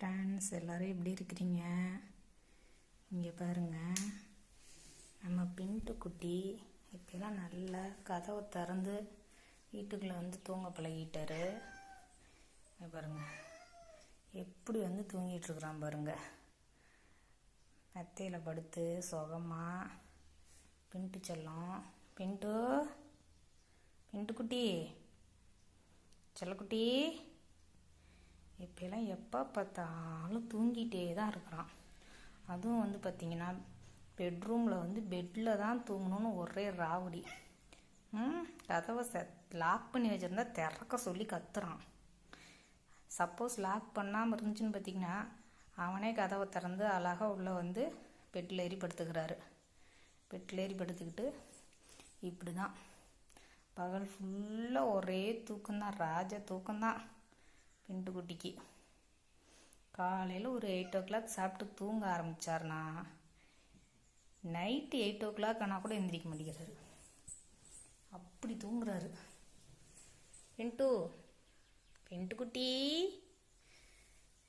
Friends எல்லோரும் எப்படி இருக்கிறீங்க? இங்கே பாருங்க. நம்ம பின்ட்டு குட்டி இப்போலாம் நல்லா கதவை திறந்து வீட்டுக்குள்ளே வந்து தூங்க பழகிட்டாரு. பாருங்கள் எப்படி வந்து தூங்கிட்டுருக்குறான் பாருங்கள் பாருங்க. மெத்தையில் படுத்து சுகமாக பின்ட்டு செல்லம். பின்ட்டு பின்ட்டு குட்டி. செல்லக்குட்டி. இப்போலாம் எப்போ பார்த்தாலும் தூங்கிட்டே தான் இருக்கிறான். அதுவும் வந்து பார்த்திங்கன்னா பெட்ரூமில் வந்து பெட்டில் தான் தூங்கணும்னு ஒரே ராவடி. ம் கதவை செ லாக் பண்ணி வச்சுருந்தா திறக்க சொல்லி கத்துறான். சப்போஸ் லாக் பண்ணாமல் இருந்துச்சுன்னு பார்த்திங்கன்னா அவனே கதவை திறந்து அழகாக உள்ளே வந்து பெட்டில் ஏறி படுத்துக்கிறாரு பெட்டில் ஏறி படுத்துக்கிட்டு இப்படி தான் பகல் ஃபுல்லாக ஒரே தூக்கம்தான் ராஜ தூக்கம்தான். பிண்டு குட்டிக்கு காலையில் ஒரு எயிட் ஓ கிளாக் சாப்பிட்டு தூங்க ஆரம்பித்தார்னா நைட்டு எயிட் ஓ கிளாக் ஆனால் கூட எந்திரிக்க மாட்டேங்கிறாரு. அப்படி தூங்குறாரு. பின்ட்டு பின்ட்டு குட்டி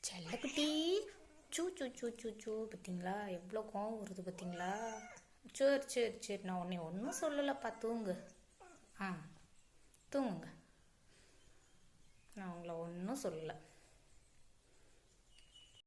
செல்லக்குட்டி சூ சூ சூ சூ சூ பார்த்தீங்களா எவ்வளோ கோவம் வருது பார்த்தீங்களா சரி சரி சரி நான் உன்னை ஒன்றும் சொல்லலைப்பா தூங்கு. ஆ தூங்குங்க. அவங்கள ஒன்றும் சொல்லலை.